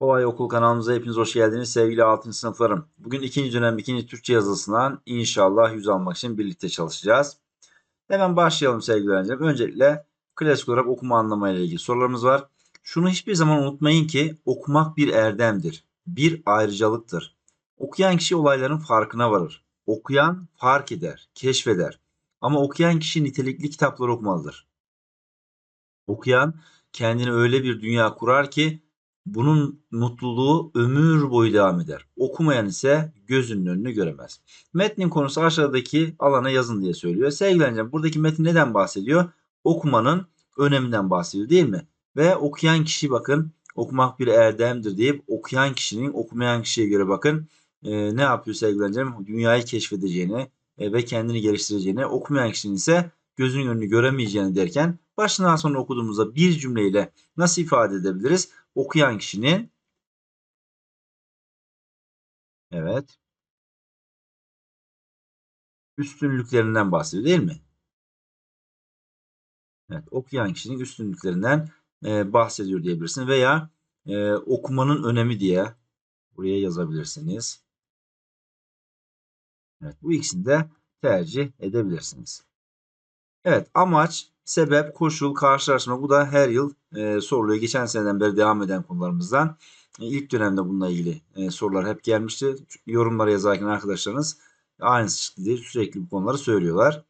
Kolay Okul kanalımıza hepiniz hoş geldiniz sevgili 6. sınıflarım. Bugün ikinci dönem ikinci Türkçe yazısından inşallah yüz almak için birlikte çalışacağız. Hemen başlayalım sevgili öğrencilerim. Öncelikle klasik olarak okuma anlamayla ilgili sorularımız var. Şunu hiçbir zaman unutmayın ki okumak bir erdemdir. Bir ayrıcalıktır. Okuyan kişi olayların farkına varır. Okuyan fark eder, keşfeder. Ama okuyan kişi nitelikli kitapları okumalıdır. Okuyan kendine öyle bir dünya kurar ki bunun mutluluğu ömür boyu devam eder. Okumayan ise gözünün önünü göremez. Metnin konusu aşağıdaki alana yazın diye söylüyor. Sevgili buradaki metin neden bahsediyor? Okumanın öneminden bahsediyor değil mi? Ve okuyan kişi bakın okumak bir erdemdir deyip okuyan kişinin okumayan kişiye göre bakın e, ne yapıyor sevgili? Dünyayı keşfedeceğini e, ve kendini geliştireceğini, okumayan kişinin ise gözünün önünü göremeyeceğini derken başından sonra okuduğumuzda bir cümleyle nasıl ifade edebiliriz? Okuyan kişinin evet üstünlüklerinden bahsediyor değil mi? Evet, okuyan kişinin üstünlüklerinden e, bahsediyor diyebilirsin veya e, okumanın önemi diye buraya yazabilirsiniz. Evet, bu ikisini de tercih edebilirsiniz. Evet, amaç, sebep, koşul, karşılaşma bu da her yıl e, soruluyor. Geçen seneden beri devam eden konularımızdan. E, ilk dönemde bununla ilgili e, sorular hep gelmişti. Yorumlara yazarken arkadaşlarınız aynısı çıktı diye sürekli bu konuları söylüyorlar.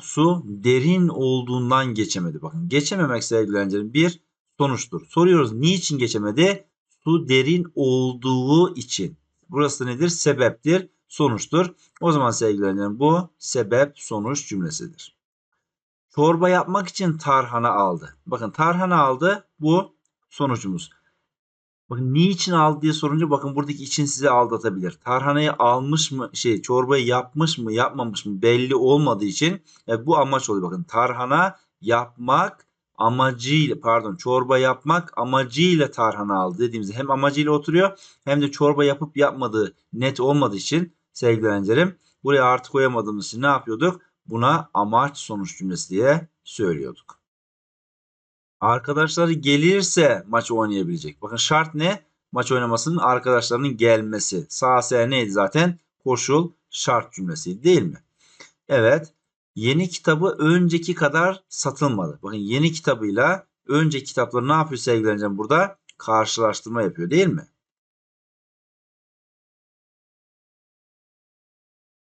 Su derin olduğundan geçemedi. Bakın geçememek sevgili bir sonuçtur. Soruyoruz niçin geçemedi? Su derin olduğu için. Burası nedir? Sebeptir, sonuçtur. O zaman sevgili bu sebep sonuç cümlesidir. Çorba yapmak için tarhana aldı. Bakın tarhana aldı bu sonucumuz. Bakın niçin aldı diye sorunca bakın buradaki için sizi aldatabilir. Tarhanayı almış mı şey çorbayı yapmış mı yapmamış mı belli olmadığı için e, bu amaç oluyor. Bakın tarhana yapmak amacıyla pardon çorba yapmak amacıyla tarhana aldı dediğimizde hem amacıyla oturuyor hem de çorba yapıp yapmadığı net olmadığı için sevgili öğrencilerim buraya artı koyamadığımız için ne yapıyorduk? Buna amaç sonuç cümlesi diye söylüyorduk. Arkadaşları gelirse maç oynayabilecek. Bakın şart ne? Maç oynamasının arkadaşlarının gelmesi. Sağ S neydi zaten? Koşul şart cümlesiydi değil mi? Evet. Yeni kitabı önceki kadar satılmadı. Bakın yeni kitabıyla önceki kitapları ne yapıyor sevgili burada? Karşılaştırma yapıyor değil mi?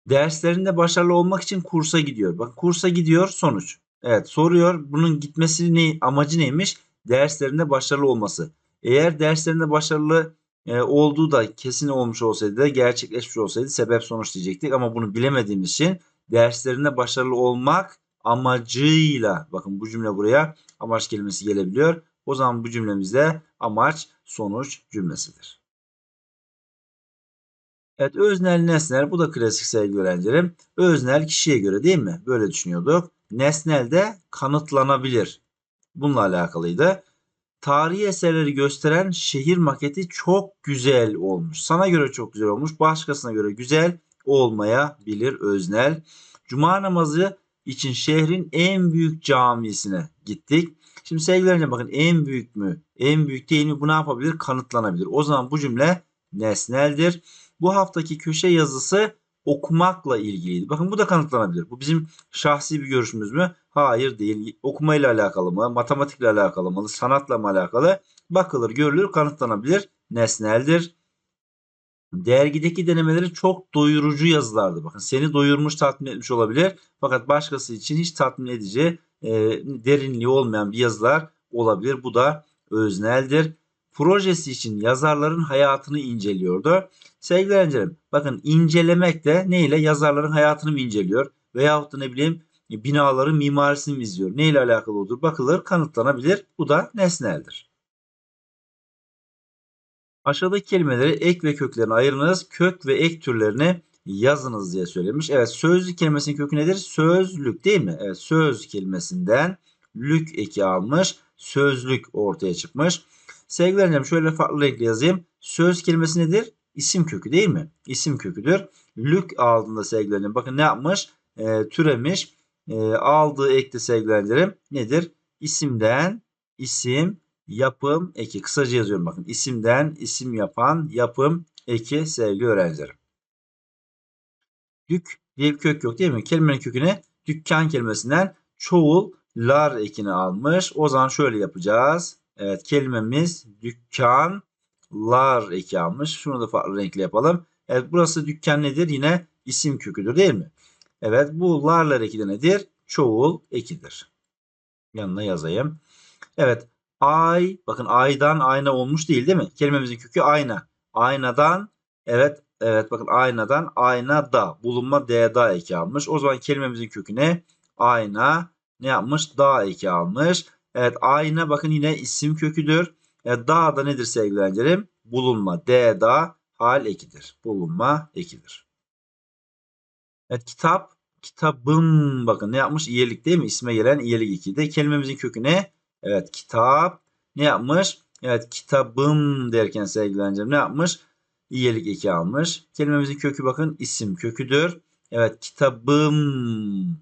Derslerinde başarılı olmak için kursa gidiyor. Bak kursa gidiyor sonuç. Evet soruyor bunun gitmesi ne, amacı neymiş? Derslerinde başarılı olması. Eğer derslerinde başarılı e, olduğu da kesin olmuş olsaydı da gerçekleşmiş olsaydı sebep sonuç diyecektik. Ama bunu bilemediğimiz için derslerinde başarılı olmak amacıyla bakın bu cümle buraya amaç kelimesi gelebiliyor. O zaman bu cümlemizde amaç sonuç cümlesidir. Evet öznel nesnel bu da klasik sevgili. Öznel kişiye göre değil mi? Böyle düşünüyorduk. Nesnel de kanıtlanabilir. Bununla alakalıydı. Tarihi eserleri gösteren şehir maketi çok güzel olmuş. Sana göre çok güzel olmuş. Başkasına göre güzel olmayabilir öznel. Cuma namazı için şehrin en büyük camisine gittik. Şimdi sevgili bakın en büyük mü? En büyük değil mi? Bu ne yapabilir? Kanıtlanabilir. O zaman bu cümle nesneldir. Bu haftaki köşe yazısı okumakla ilgiliydi. Bakın bu da kanıtlanabilir. Bu bizim şahsi bir görüşümüz mü? Hayır değil. Okumayla alakalı mı? Matematikle alakalı mı? Sanatla mı alakalı? Bakılır, görülür, kanıtlanabilir. Nesneldir. Dergideki denemeleri çok doyurucu yazılardı. Bakın seni doyurmuş, tatmin etmiş olabilir. Fakat başkası için hiç tatmin edici, e, derinliği olmayan bir yazılar olabilir. Bu da özneldir projesi için yazarların hayatını inceliyordu. Sevgili öğrencilerim bakın incelemek de ne ile yazarların hayatını mı inceliyor veyahut da ne bileyim binaların mimarisini mi izliyor? Ne ile alakalı olur? Bakılır, kanıtlanabilir. Bu da nesneldir. Aşağıdaki kelimeleri ek ve köklerine ayırınız. Kök ve ek türlerini yazınız diye söylemiş. Evet sözlük kelimesinin kökü nedir? Sözlük değil mi? Evet söz kelimesinden lük eki almış. Sözlük ortaya çıkmış. Sevgili öğrencim şöyle farklı renkli yazayım. Söz kelimesi nedir? İsim kökü değil mi? İsim köküdür. Lük aldığında sevgili öğrencim bakın ne yapmış? E, türemiş. E, aldığı ekte sevgili öğrencilerim nedir? isimden isim yapım eki. Kısaca yazıyorum bakın. İsimden isim yapan yapım eki sevgili öğrencilerim. Dük diye bir kök yok değil mi? Kelimenin köküne dükkan kelimesinden çoğul lar ekini almış. O zaman şöyle yapacağız. Evet kelimemiz dükkan lar eki almış. Şunu da farklı renkle yapalım. Evet burası dükkan nedir? Yine isim köküdür değil mi? Evet bu larlar eki de nedir? Çoğul ekidir. Yanına yazayım. Evet ay bakın aydan ayna olmuş değil değil mi? Kelimemizin kökü ayna. Aynadan evet evet bakın aynadan aynada bulunma d'da eki almış. O zaman kelimemizin kökü ne? Ayna ne yapmış? Da eki almış. Evet ayna bakın yine isim köküdür. E, da da nedir sevgili öğrencilerim? Bulunma. D da hal ekidir. Bulunma ekidir. Evet kitap. Kitabım bakın ne yapmış? İyelik değil mi? İsme gelen iyelik ikide. Kelimemizin kökü ne? Evet kitap. Ne yapmış? Evet kitabım derken sevgili öğrencilerim ne yapmış? İyelik eki almış. Kelimemizin kökü bakın isim köküdür. Evet kitabım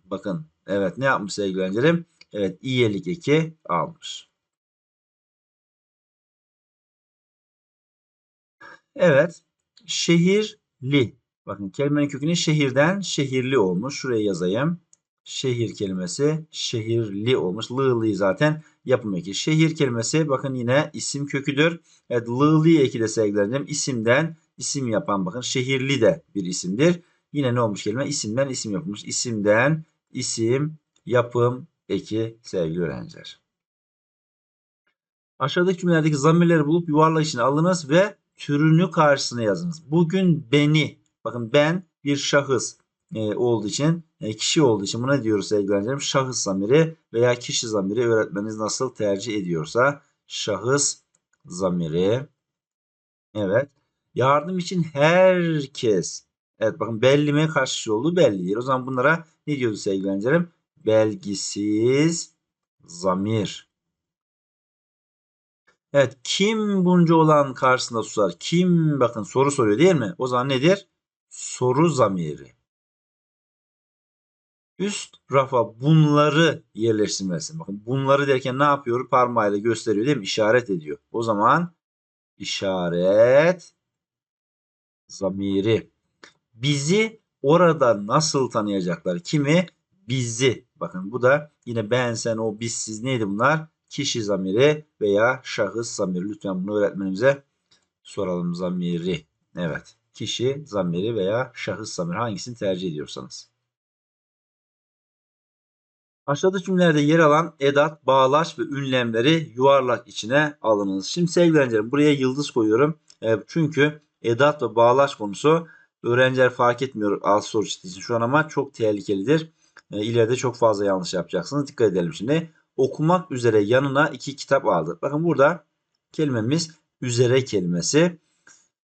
bakın. Evet ne yapmış sevgili öğrencilerim? Evet iyilik eki almış. Evet. Şehirli. Bakın kelimenin kökünü şehirden şehirli olmuş. Şuraya yazayım. Şehir kelimesi şehirli olmuş. Lığlı zaten yapım eki. Şehir kelimesi bakın yine isim köküdür. Evet lığlı eki de sevgilerim. isimden isim yapan bakın şehirli de bir isimdir. Yine ne olmuş kelime? İsimden isim yapılmış. İsimden isim yapım eki sevgili öğrenciler. Aşağıdaki cümlelerdeki zamirleri bulup yuvarlak içine alınız ve türünü karşısına yazınız. Bugün beni, bakın ben bir şahıs e, olduğu için, e, kişi olduğu için buna diyoruz sevgili öğrencilerim. Şahıs zamiri veya kişi zamiri öğretmeniniz nasıl tercih ediyorsa şahıs zamiri. Evet. Yardım için herkes. Evet bakın belli mi karşı olduğu belli değil. O zaman bunlara ne diyoruz sevgili öğrencilerim? Belgisiz zamir. Evet kim bunca olan karşısında susar? Kim bakın soru soruyor değil mi? O zaman nedir? Soru zamiri. Üst rafa bunları yerleştirmesi. Bakın bunları derken ne yapıyor? Parmağıyla gösteriyor değil mi? İşaret ediyor. O zaman işaret zamiri. Bizi orada nasıl tanıyacaklar? Kimi? Bizi. Bakın bu da yine ben, sen, o, biz, siz neydi bunlar? kişi zamiri veya şahıs zamiri. Lütfen bunu öğretmenimize soralım zamiri. Evet. Kişi zamiri veya şahıs zamiri hangisini tercih ediyorsanız. Aşağıdaki cümlelerde yer alan edat, bağlaç ve ünlemleri yuvarlak içine alınız. Şimdi sevgili öğrencilerim buraya yıldız koyuyorum. E, çünkü edat ve bağlaç konusu öğrenciler fark etmiyor az soru için şu an ama çok tehlikelidir. E, ileride çok fazla yanlış yapacaksınız. Dikkat edelim şimdi okumak üzere yanına iki kitap aldı. Bakın burada kelimemiz üzere kelimesi.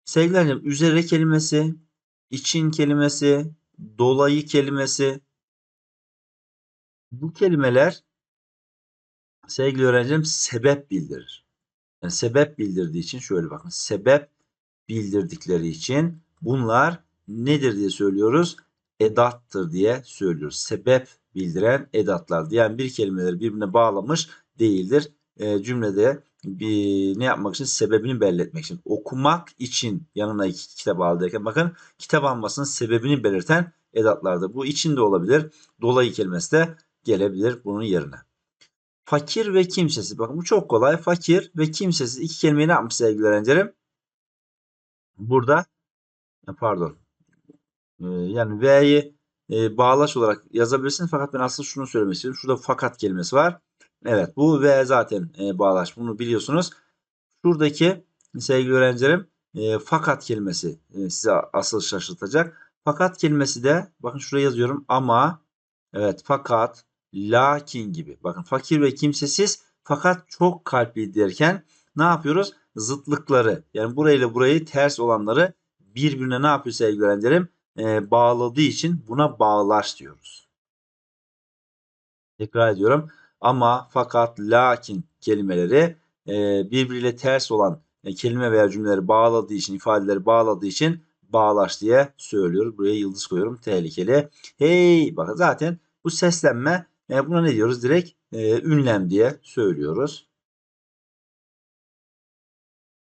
Sevgili üzere kelimesi, için kelimesi, dolayı kelimesi. Bu kelimeler sevgili öğrencim sebep bildirir. Yani sebep bildirdiği için şöyle bakın. Sebep bildirdikleri için bunlar nedir diye söylüyoruz? Edattır diye söylüyoruz. Sebep bildiren edatlar. Yani bir kelimeleri birbirine bağlamış değildir. E, cümlede bir ne yapmak için sebebini belli etmek için. Okumak için yanına iki kitap al bakın kitap almasının sebebini belirten edatlardır. Bu için de olabilir. Dolayı kelimesi de gelebilir bunun yerine. Fakir ve kimsesiz. Bakın bu çok kolay. Fakir ve kimsesiz iki kelimeyi ne yapmış sevgili öğrencilerim? Burada pardon. Yani V'yi e, bağlaç olarak yazabilirsiniz. Fakat ben aslında şunu söylemek istiyorum. Şurada fakat kelimesi var. Evet bu ve zaten e, bağlaç. Bunu biliyorsunuz. Şuradaki sevgili öğrencilerim e, fakat kelimesi e, size asıl şaşırtacak. Fakat kelimesi de bakın şuraya yazıyorum ama evet fakat lakin gibi. Bakın fakir ve kimsesiz fakat çok kalpli derken ne yapıyoruz? Zıtlıkları yani burayla burayı ters olanları birbirine ne yapıyor sevgili öğrencilerim? E, bağladığı için buna bağlaç diyoruz. Tekrar ediyorum. Ama, fakat, lakin kelimeleri e, birbiriyle ters olan e, kelime veya cümleleri bağladığı için, ifadeleri bağladığı için bağlaç diye söylüyoruz. Buraya yıldız koyuyorum. Tehlikeli. Hey! Bakın zaten bu seslenme e, buna ne diyoruz? Direkt ünlem diye söylüyoruz.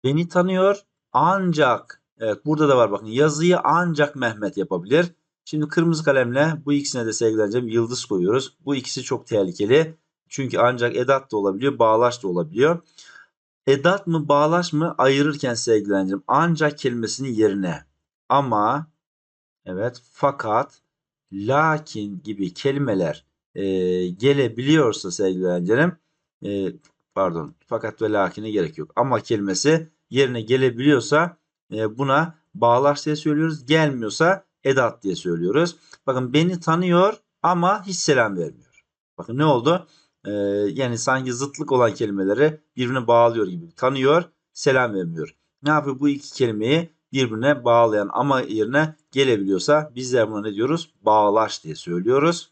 Beni tanıyor ancak evet burada da var bakın yazıyı ancak Mehmet yapabilir. Şimdi kırmızı kalemle bu ikisine de sevgileneceğim yıldız koyuyoruz. Bu ikisi çok tehlikeli. Çünkü ancak edat da olabiliyor, bağlaç da olabiliyor. Edat mı bağlaç mı ayırırken sevgileneceğim. Ancak kelimesinin yerine ama evet fakat lakin gibi kelimeler e, gelebiliyorsa sevgileneceğim. E, pardon fakat ve lakine gerek yok. Ama kelimesi yerine gelebiliyorsa e, buna bağlaç diye söylüyoruz. Gelmiyorsa edat diye söylüyoruz. Bakın beni tanıyor ama hiç selam vermiyor. Bakın ne oldu? Ee, yani sanki zıtlık olan kelimeleri birbirine bağlıyor gibi. Tanıyor, selam vermiyor. Ne yapıyor? Bu iki kelimeyi birbirine bağlayan ama yerine gelebiliyorsa bizler buna ne diyoruz? Bağlaç diye söylüyoruz.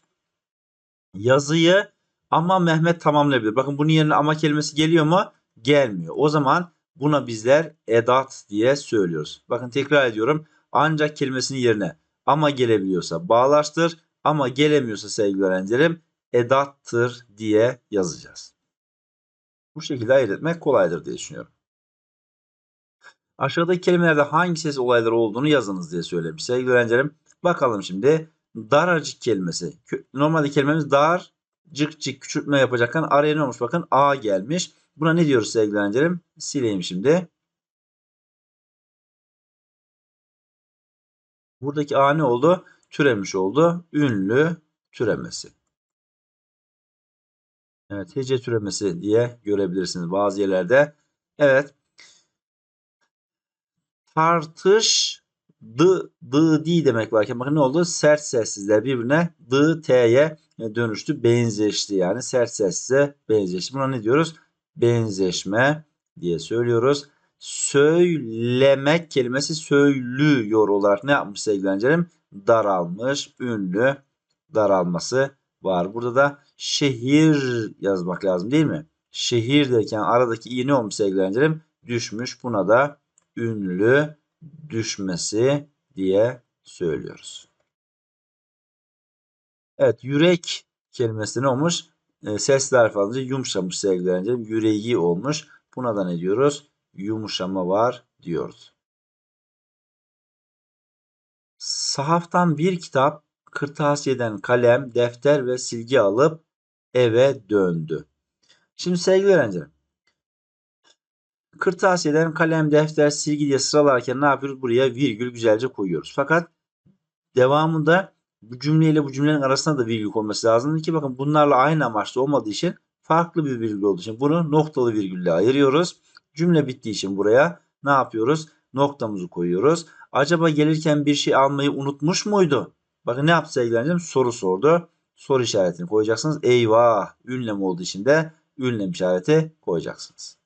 Yazıyı ama Mehmet tamamlayabilir. Bakın bunun yerine ama kelimesi geliyor mu? Gelmiyor. O zaman buna bizler edat diye söylüyoruz. Bakın tekrar ediyorum. Ancak kelimesinin yerine ama gelebiliyorsa bağlaçtır. Ama gelemiyorsa sevgili öğrencilerim edattır diye yazacağız. Bu şekilde ayırt etmek kolaydır diye düşünüyorum. Aşağıdaki kelimelerde hangi ses olayları olduğunu yazınız diye söylemiş sevgili öğrencilerim. Bakalım şimdi daracık kelimesi. Normalde kelimemiz dar, cık cık küçültme yapacakken araya ne olmuş bakın a gelmiş. Buna ne diyoruz sevgili öğrencilerim? Sileyim şimdi. Buradaki a ne oldu? Türemiş oldu. Ünlü türemesi. Evet hece türemesi diye görebilirsiniz bazı yerlerde. Evet. Tartış dı, dı, di demek varken bakın ne oldu? Sert sessizler birbirine dı, t'ye dönüştü. Benzeşti yani sert sessize benzeşti. Buna ne diyoruz? Benzeşme diye söylüyoruz. Söylemek kelimesi söylüyor olarak ne yapmış sevgili Daralmış, ünlü daralması var. Burada da şehir yazmak lazım değil mi? Şehir derken aradaki i ne olmuş sevgili Düşmüş. Buna da ünlü düşmesi diye söylüyoruz. Evet yürek kelimesi ne olmuş? E, sesli harf alınca yumuşamış sevgili Yüreği olmuş. Buna da ne diyoruz? Yumuşama var diyoruz. Sahaftan bir kitap kırtasiyeden kalem, defter ve silgi alıp eve döndü. Şimdi sevgili öğrencilerim. Kırtasiyeden kalem, defter, silgi diye sıralarken ne yapıyoruz? Buraya virgül güzelce koyuyoruz. Fakat devamında bu cümleyle bu cümlenin arasında da virgül olması lazım ki bakın bunlarla aynı amaçta olmadığı için farklı bir virgül olduğu için bunu noktalı virgülle ayırıyoruz. Cümle bittiği için buraya ne yapıyoruz? Noktamızı koyuyoruz. Acaba gelirken bir şey almayı unutmuş muydu? Bakın ne yaptı sevgili Soru sordu. Soru işaretini koyacaksınız. Eyvah ünlem olduğu için de ünlem işareti koyacaksınız.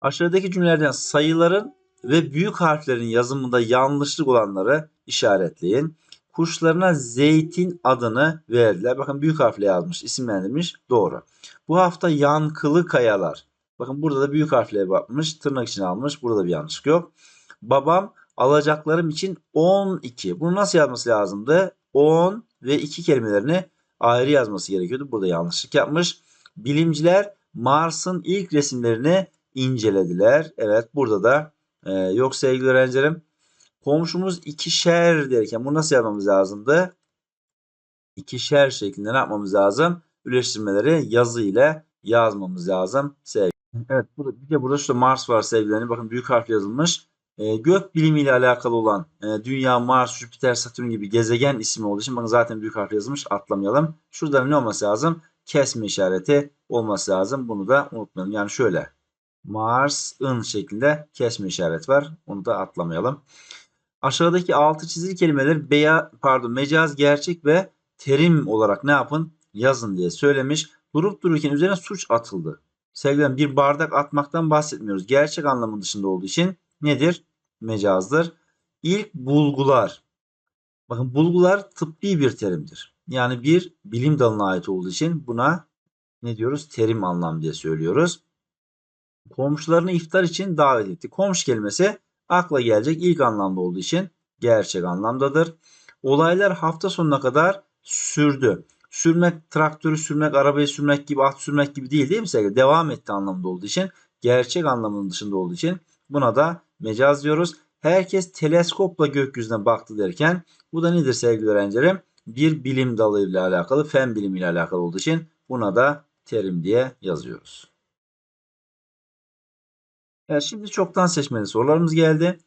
Aşağıdaki cümlelerden sayıların ve büyük harflerin yazımında yanlışlık olanları işaretleyin. Kuşlarına zeytin adını verdiler. Bakın büyük harfle yazmış, isimlendirmiş. Doğru. Bu hafta yankılı kayalar. Bakın burada da büyük harfle bakmış, tırnak içine almış. Burada da bir yanlışlık yok. Babam alacaklarım için 12. Bunu nasıl yazması lazımdı? 10 ve 2 kelimelerini ayrı yazması gerekiyordu. Burada yanlışlık yapmış. Bilimciler Mars'ın ilk resimlerini incelediler. Evet burada da e, yok sevgili öğrencilerim. Komşumuz ikişer derken bunu nasıl yazmamız lazımdı? İkişer şeklinde ne yapmamız lazım? Üleştirmeleri yazı ile yazmamız lazım. Sevgili. Evet burada, bir de burada şu Mars var sevgilerim. Bakın büyük harf yazılmış e, gök bilimiyle alakalı olan e, Dünya, Mars, Jüpiter, Satürn gibi gezegen ismi olduğu için bakın zaten büyük harf yazılmış atlamayalım. Şurada ne olması lazım? Kesme işareti olması lazım. Bunu da unutmayalım. Yani şöyle Mars'ın şeklinde kesme işareti var. Onu da atlamayalım. Aşağıdaki altı çizili kelimeler beya, pardon mecaz, gerçek ve terim olarak ne yapın? Yazın diye söylemiş. Durup dururken üzerine suç atıldı. Sevgilerim bir bardak atmaktan bahsetmiyoruz. Gerçek anlamı dışında olduğu için nedir? Mecazdır. İlk bulgular. Bakın bulgular tıbbi bir terimdir. Yani bir bilim dalına ait olduğu için buna ne diyoruz? Terim anlam diye söylüyoruz. Komşularını iftar için davet etti. Komşu kelimesi akla gelecek ilk anlamda olduğu için gerçek anlamdadır. Olaylar hafta sonuna kadar sürdü. sürmek, traktörü sürmek, arabayı sürmek gibi, at sürmek gibi değil değil mi sevgili? Devam etti anlamında olduğu için, gerçek anlamının dışında olduğu için buna da mecaz diyoruz. Herkes teleskopla gökyüzüne baktı derken bu da nedir sevgili öğrencilerim? Bir bilim dalıyla alakalı, fen bilimiyle alakalı olduğu için buna da terim diye yazıyoruz. Evet şimdi çoktan seçmeli sorularımız geldi.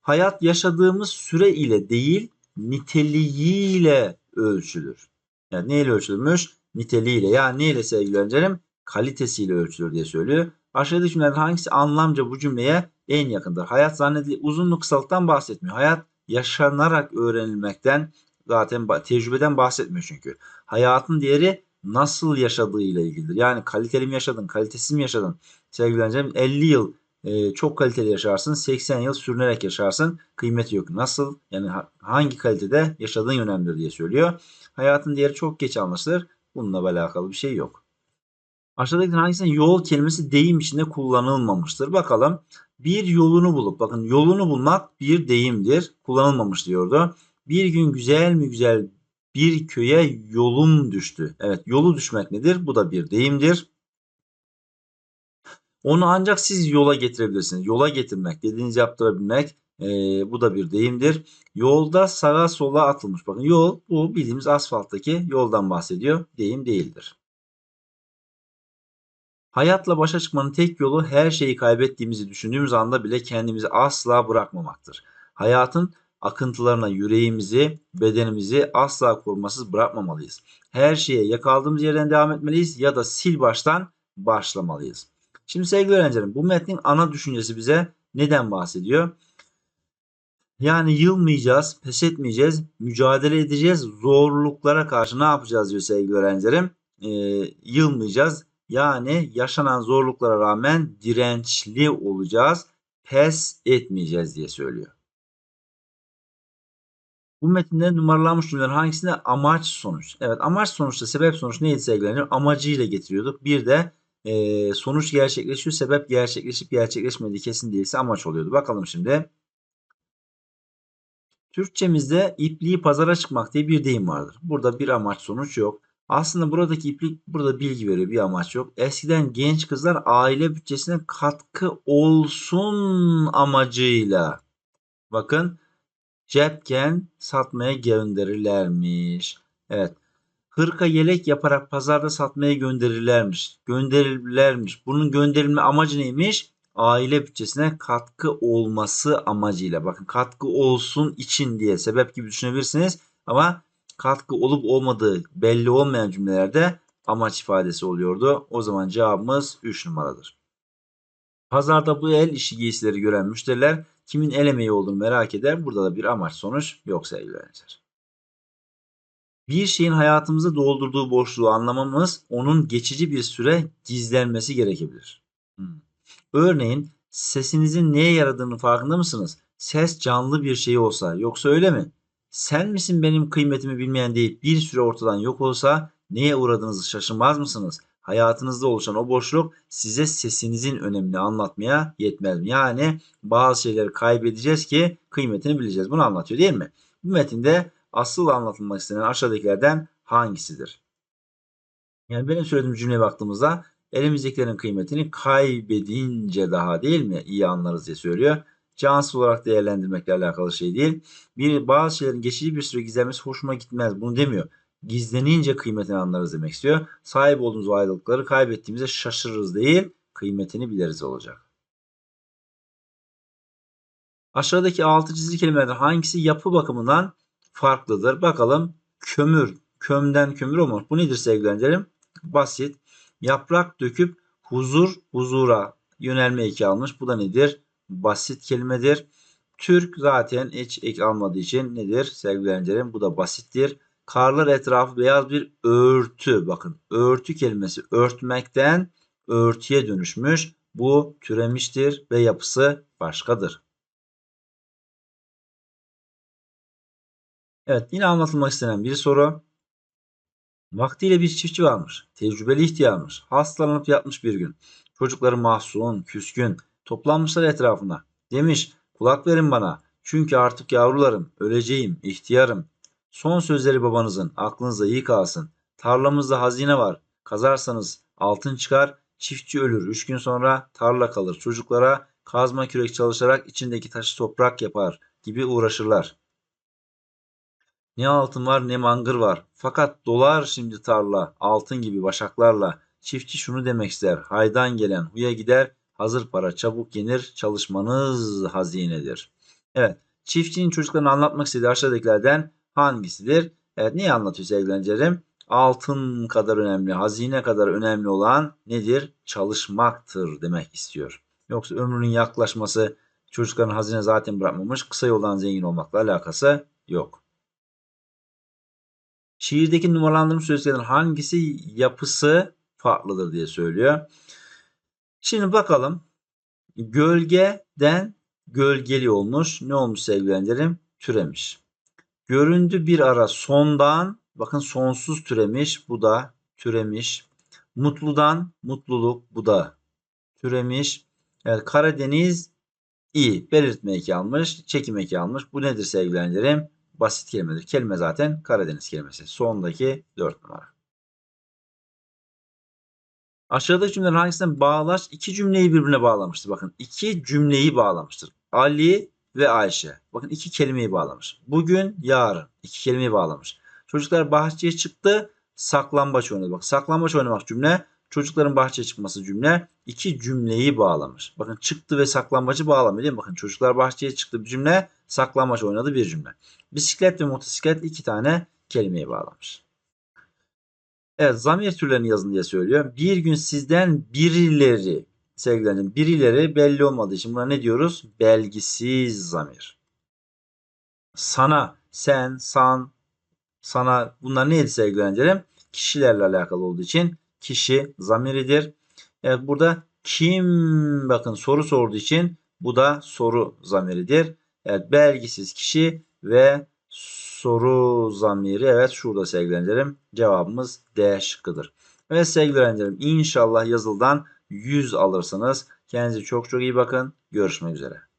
Hayat yaşadığımız süre ile değil niteliğiyle ölçülür. Yani neyle ölçülürmüş? Niteliğiyle. Yani neyle sevgili öğrencilerim? Kalitesiyle ölçülür diye söylüyor. Aşağıdaki cümlelerden hangisi anlamca bu cümleye en yakındır? Hayat zannedilir uzunluk kısalıktan bahsetmiyor. Hayat yaşanarak öğrenilmekten zaten tecrübeden bahsetmiyor çünkü. Hayatın değeri nasıl yaşadığıyla ilgilidir. Yani kaliteli mi yaşadın, kalitesiz mi yaşadın? Sevgili öğrencilerim 50 yıl e, çok kaliteli yaşarsın, 80 yıl sürünerek yaşarsın. Kıymeti yok. Nasıl? Yani hangi kalitede yaşadığın önemlidir diye söylüyor. Hayatın değeri çok geç anlaşılır. Bununla alakalı bir şey yok. Aşağıdaki hangisinde yol kelimesi deyim içinde kullanılmamıştır? Bakalım. Bir yolunu bulup bakın yolunu bulmak bir deyimdir. Kullanılmamış diyordu. Bir gün güzel mi güzel bir köye yolum düştü. Evet yolu düşmek nedir? Bu da bir deyimdir. Onu ancak siz yola getirebilirsiniz. Yola getirmek, dediğinizi yaptırabilmek e, bu da bir deyimdir. Yolda sağa sola atılmış. Bakın yol bu bildiğimiz asfalttaki yoldan bahsediyor. Deyim değildir. Hayatla başa çıkmanın tek yolu her şeyi kaybettiğimizi düşündüğümüz anda bile kendimizi asla bırakmamaktır. Hayatın akıntılarına yüreğimizi, bedenimizi asla korumasız bırakmamalıyız. Her şeye yakaldığımız yerden devam etmeliyiz ya da sil baştan başlamalıyız. Şimdi sevgili öğrencilerim bu metnin ana düşüncesi bize neden bahsediyor? Yani yılmayacağız, pes etmeyeceğiz, mücadele edeceğiz. Zorluklara karşı ne yapacağız diyor sevgili öğrencilerim? Ee, yılmayacağız. Yani yaşanan zorluklara rağmen dirençli olacağız. Pes etmeyeceğiz diye söylüyor. Bu metinde numaralanmış cümlelerin hangisinde amaç sonuç? Evet amaç sonuçta sebep sonuç neydi sevgili Amacıyla getiriyorduk. Bir de e, sonuç gerçekleşiyor. Sebep gerçekleşip gerçekleşmediği kesin değilse amaç oluyordu. Bakalım şimdi. Türkçemizde ipliği pazara çıkmak diye bir deyim vardır. Burada bir amaç sonuç yok. Aslında buradaki iplik burada bilgi veriyor bir amaç yok. Eskiden genç kızlar aile bütçesine katkı olsun amacıyla bakın cepken satmaya gönderirlermiş. Evet hırka yelek yaparak pazarda satmaya gönderirlermiş. Gönderirlermiş. Bunun gönderilme amacı neymiş? Aile bütçesine katkı olması amacıyla. Bakın katkı olsun için diye sebep gibi düşünebilirsiniz. Ama katkı olup olmadığı belli olmayan cümlelerde amaç ifadesi oluyordu. O zaman cevabımız 3 numaradır. Pazarda bu el işi giysileri gören müşteriler kimin el emeği olduğunu merak eder. Burada da bir amaç sonuç yok sevgili öğrenciler. Bir şeyin hayatımızda doldurduğu boşluğu anlamamız onun geçici bir süre gizlenmesi gerekebilir. Hmm. Örneğin sesinizin neye yaradığını farkında mısınız? Ses canlı bir şey olsa yoksa öyle mi? Sen misin benim kıymetimi bilmeyen deyip bir süre ortadan yok olsa neye uğradığınızı şaşırmaz mısınız? Hayatınızda oluşan o boşluk size sesinizin önemini anlatmaya yetmez? Yani bazı şeyleri kaybedeceğiz ki kıymetini bileceğiz. Bunu anlatıyor değil mi? Bu metinde asıl anlatılmak istenen aşağıdakilerden hangisidir? Yani benim söylediğim cümleye baktığımızda elimizdekilerin kıymetini kaybedince daha değil mi iyi anlarız diye söylüyor. Cansız olarak değerlendirmekle alakalı şey değil. Bir bazı şeylerin geçici bir süre gizlenmesi hoşuma gitmez. Bunu demiyor. Gizlenince kıymetini anlarız demek istiyor. Sahip olduğumuz ayrılıkları kaybettiğimizde şaşırırız değil, kıymetini biliriz olacak. Aşağıdaki altı çizili kelimelerden hangisi yapı bakımından farklıdır. Bakalım kömür, kömden kömür olmaz. Bu nedir sevgili öğrencilerim? Basit. Yaprak döküp huzur, huzura yönelme eki almış. Bu da nedir? Basit kelimedir. Türk zaten hiç ek almadığı için nedir sevgili öğrencilerim? Bu da basittir. Karlar etrafı beyaz bir örtü. Bakın örtü kelimesi örtmekten örtüye dönüşmüş. Bu türemiştir ve yapısı başkadır. Evet yine anlatılmak istenen bir soru. Vaktiyle bir çiftçi varmış. Tecrübeli ihtiyarmış. Hastalanıp yatmış bir gün. Çocukları mahzun, küskün. Toplanmışlar etrafına. Demiş kulak verin bana. Çünkü artık yavrularım, öleceğim, ihtiyarım. Son sözleri babanızın aklınıza iyi kalsın. Tarlamızda hazine var. Kazarsanız altın çıkar. Çiftçi ölür. Üç gün sonra tarla kalır. Çocuklara kazma kürek çalışarak içindeki taşı toprak yapar gibi uğraşırlar. Ne altın var ne mangır var. Fakat dolar şimdi tarla altın gibi başaklarla. Çiftçi şunu demek ister. Haydan gelen huya gider. Hazır para çabuk yenir. Çalışmanız hazinedir. Evet. Çiftçinin çocuklarına anlatmak istediği aşağıdakilerden hangisidir? Evet neyi anlatıyor sevgili? Altın kadar önemli, hazine kadar önemli olan nedir? Çalışmaktır demek istiyor. Yoksa ömrünün yaklaşması çocukların hazine zaten bırakmamış. Kısa yoldan zengin olmakla alakası yok. Şiirdeki numaralandırma sözcüklerden hangisi yapısı farklıdır diye söylüyor. Şimdi bakalım. Gölgeden gölgeli olmuş. Ne olmuş sevgili öğrencilerim? Türemiş. Göründü bir ara sondan bakın sonsuz türemiş. Bu da türemiş. Mutludan mutluluk bu da türemiş. Evet Karadeniz i belirtme eki almış. Çekim eki almış. Bu nedir sevgili öğrencilerim? Basit kelimedir. Kelime zaten Karadeniz kelimesi. Sondaki 4 numara. Aşağıdaki cümlelerin hangisinden bağlaç iki cümleyi birbirine bağlamıştır. Bakın iki cümleyi bağlamıştır. Ali ve Ayşe. Bakın iki kelimeyi bağlamış. Bugün, yarın. iki kelimeyi bağlamış. Çocuklar bahçeye çıktı. Saklambaç oynadı. Bak saklambaç oynamak cümle. Çocukların bahçeye çıkması cümle. iki cümleyi bağlamış. Bakın çıktı ve saklambacı bağlamıyor değil mi? Bakın çocuklar bahçeye çıktı bir cümle. Saklambaç oynadı bir cümle. Bisiklet ve motosiklet iki tane kelimeyi bağlamış. Evet zamir türlerini yazın diye söylüyor. Bir gün sizden birileri sevgilerim birileri belli olmadığı için buna ne diyoruz? Belgisiz zamir. Sana, sen, san, sana bunlar neydi sevgili öğrencilerim? Kişilerle alakalı olduğu için kişi zamiridir. Evet burada kim bakın soru sorduğu için bu da soru zamiridir. Evet belgisiz kişi ve soru zamiri. Evet şurada sevgili cevabımız D şıkkıdır. Evet sevgili öğrencilerim inşallah yazıldan 100 alırsınız. Kendinize çok çok iyi bakın. Görüşmek üzere.